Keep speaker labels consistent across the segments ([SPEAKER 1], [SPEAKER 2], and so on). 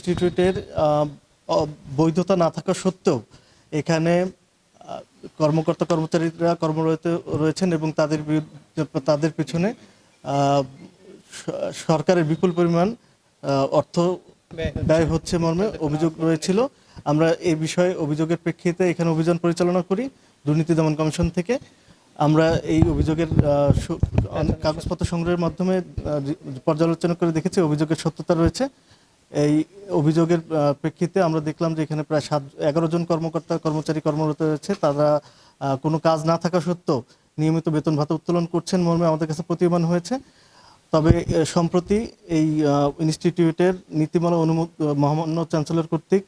[SPEAKER 1] ইনস্টিটিউটের বৈধতা না থাকা সত্ত্বেও এখানে কর্মকর্তা কর্মচারীরা কর্মরত রয়েছেন এবং তাদের তাদের পিছনে সরকারের বিপুল পরিমাণ অর্থ ব্যয় হচ্ছে মর্মে অভিযোগ রয়েছিল। আমরা এই বিষয়ে অভিযোগের প্রেক্ষিতে এখানে অভিযান পরিচালনা করি, দুর্নীতি দমন কমিশন থেকে। আমরা এই অভিযোগের কাগজপত্র সংগ্রহের মাধ্যমে পর্যালোচনা করে দেখেছি, অভিযোগের সত্যতা রয়েছে। এই অভিযোগের প্রেক্ষিতে আমরা দেখলাম যে এখানে প্রায় সাত এগারো জন কর্মকর্তা কর্মচারী কর্মরত রয়েছে। তারা কোনো কাজ না থাকা সত্ত্বেও নিয়মিত বেতন ভাতা উত্তোলন করছেন মর্মে আমাদের কাছে প্রতীয়মান হয়েছে। তবে সম্প্রতি এই ইনস্টিটিউটের নীতিমালা অনুমোদ মহামান্য চ্যান্সেলর কর্তৃক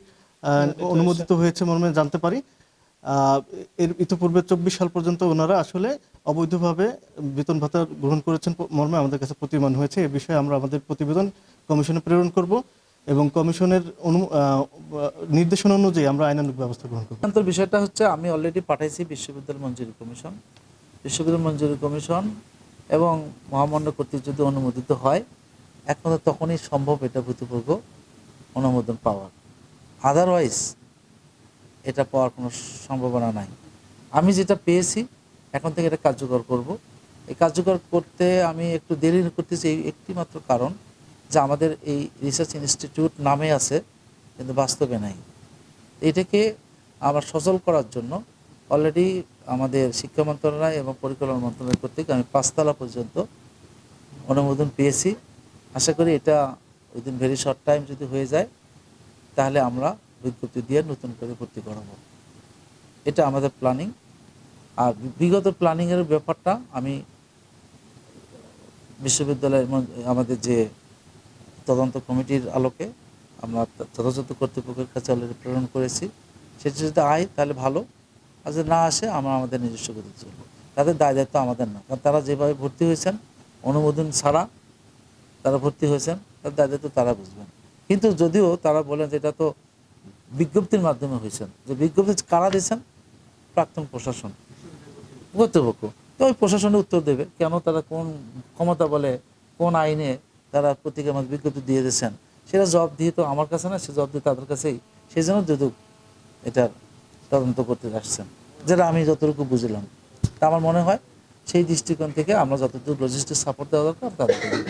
[SPEAKER 1] অনুমোদিত হয়েছে। মর্মে জানতে পারি। এর ইতিপূর্বে চব্বিশ সাল পর্যন্ত ওনারা আসলে অবৈধভাবে বেতন ভাতা গ্রহণ করেছেন মর্মে আমাদের কাছে প্রতিমান হয়েছে। এ বিষয়ে আমরা আমাদের প্রতিবেদন কমিশনে প্রেরণ করব। এবং কমিশনের নির্দেশনা অনুযায়ী আমরা আইনানুগ ব্যবস্থা গ্রহণ করব।
[SPEAKER 2] সিদ্ধান্তের বিষয়টা হচ্ছে আমি অলরেডি পাঠাইছি বিশ্ববিদ্যালয় মঞ্জুরি কমিশন। বিশ্ববিদ্যালয় মঞ্জুরি কমিশন এবং মহামান্য কর্তৃক যদি অনুমোদিত হয়, একমাত্র তখনই সম্ভব এটা ভূতপূর্ব অনুমোদন পাওয়ার আদারওয়াইজ এটা পাওয়ার কোনো সম্ভাবনা নাই। আমি যেটা পেয়েছি, এখন থেকে এটা কার্যকর করব। এই কার্যকর করতে আমি একটু দেরি করতেছি, এই একটি মাত্র কারণ যে আমাদের এই রিসার্চ ইনস্টিটিউট নামে আছে, কিন্তু বাস্তবে নাই। এটাকে আমার সচল করার জন্য অলরেডি আমাদের শিক্ষা মন্ত্রণালয় এবং পরিকল্পনা মন্ত্রণালয় কর্তৃক আমি পাঁচতলা পর্যন্ত অনুমোদন পেয়েছি। আশা করি এটা উইদিন ভেরি শর্ট টাইম যদি হয়ে যায়, তাহলে আমরা বিজ্ঞপ্তি দিয়ে নতুন করে ভর্তি করাবো। এটা আমাদের প্ল্যানিং আর বিগত প্ল্যানিংয়ের ব্যাপারটা আমি বিশ্ববিদ্যালয়ের আমাদের যে তদন্ত কমিটির আলোকে আমরা যথাযথ কর্তৃপক্ষের কাছে অলরেডি প্রেরণ করেছি। সেটা যদি আয়, তাহলে ভালো। আর যদি না আসে, আমরা আমাদের নিজস্ব গতি চলবো তাদের দায় দায়িত্ব আমাদের না। কারণ তারা যেভাবে ভর্তি হয়েছেন, অনুমোদন ছাড়া তারা ভর্তি হয়েছেন তার দায় দায়িত্ব তারা বুঝবেন। কিন্তু যদিও তারা বলেন যে এটা তো বিজ্ঞপ্তির মাধ্যমে হয়েছেন যে বিজ্ঞপ্তি কারা দিয়েছেন? প্রাক্তন প্রশাসন। কর্তৃপক্ষ। তো ওই প্রশাসনে উত্তর দেবে কেন তারা কোন ক্ষমতা বলে, কোন আইনে তারা পত্রিকার আমাকে বিজ্ঞপ্তি দিয়ে দিয়েছেন। সেটা জব দিয়ে তো আমার কাছে না, সে জব দিয়ে তাদের কাছেই। সেই জন্য দুদক এটার তদন্ত করতে আসছেন যেটা আমি যতটুকু বুঝলাম। তা আমার মনে হয় সেই দৃষ্টিকোণ থেকে আমরা যতটুকু লজিস্টিক সাপোর্ট দেওয়া দরকার তাদেরকে দেব।